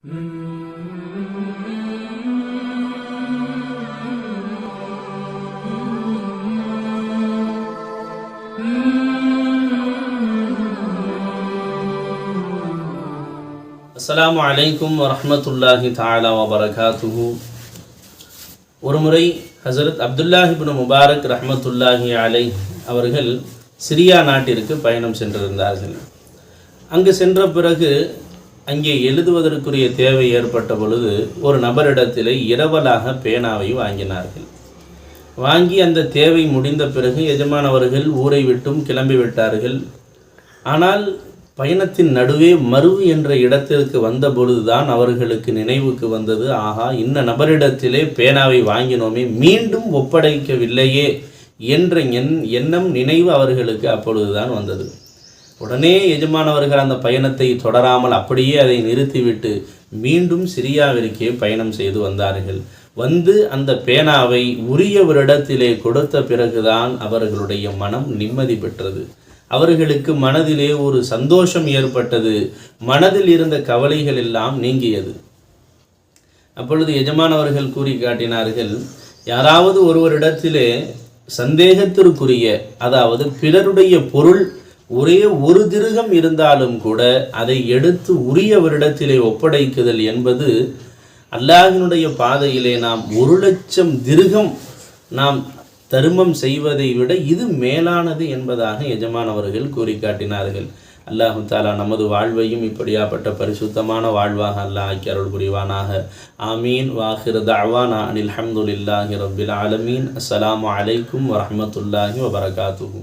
அஸ்லாம் அலைக்கும் வரமத்துல்லாஹி தாலா வபரகாத்துஹு ஒருமுறை ஹசரத் அப்துல்லாஹிபின் முபாரக் ரஹமத்துல்லாஹி அலை அவர்கள் சிரியா நாட்டிற்கு பயணம் சென்றிருந்தார்கள். அங்கு சென்ற பிறகு அங்கே எழுதுவதற்குரிய தேவை ஏற்பட்ட பொழுது ஒரு நபரிடத்திலே இரவலாக பேனாவை வாங்கினார்கள். வாங்கி அந்த தேவை முடிந்த பிறகு எஜமானவர்கள் ஊரை விட்டும் கிளம்பி விட்டார்கள். ஆனால் பயணத்தின் நடுவே மருவு என்ற இடத்திற்கு வந்த பொழுதுதான் அவர்களுக்கு நினைவுக்கு வந்தது. ஆகா இந்த நபரிடத்திலே பேனாவை வாங்கினோமே மீண்டும் ஒப்படைக்கவில்லையே என்ற எண் எண்ணம் நினைவு அவர்களுக்கு அப்பொழுதுதான் வந்தது. உடனே எஜமானவர்கள் அந்த பயணத்தை தொடராமல் அப்படியே அதை நிறுத்திவிட்டு மீண்டும் சிரியாவிற்கே பயணம் செய்து வந்தார்கள். வந்து அந்த பேனாவை உரியவரிடத்திலே கொடுத்த பிறகுதான் அவர்களுடைய மனம் நிம்மதி பெற்றது. அவர்களுக்கு மனதிலே ஒரு சந்தோஷம் ஏற்பட்டது. மனதில் இருந்த கவலைகள் எல்லாம் நீங்கியது. அப்பொழுது எஜமானவர்கள் கூறி காட்டினார்கள் யாராவது ஒருவரிடத்திலே சந்தேகத்திற்குரிய அதாவது பிறருடைய பொருள் ஒரே ஒரு திருகம் இருந்தாலும் கூட அதை எடுத்து உரியவரிடத்திலே ஒப்படைக்குதல் என்பது அல்லாஹினுடைய பாதையிலே நாம் ஒரு லட்சம் திருகம் நாம் தருமம் செய்வதை விட இது மேலானது என்பதாக எஜமானவர்கள் கூறி காட்டினார்கள் அல்லாஹு தாலா நமது வாழ்வையும் இப்படியாப்பட்ட பரிசுத்தமான வாழ்வாக அல்லாஹ் ஆக்கி அருள் புரிவானாக ஆமீன். வாஹிர் தாவானா அனில் ஹம்துலில்லாஹி ரபில் ஆலமீன். அஸ்லாம் அலைக்கும் வரமத்துல்லாஹி வபரகாத்துஹு.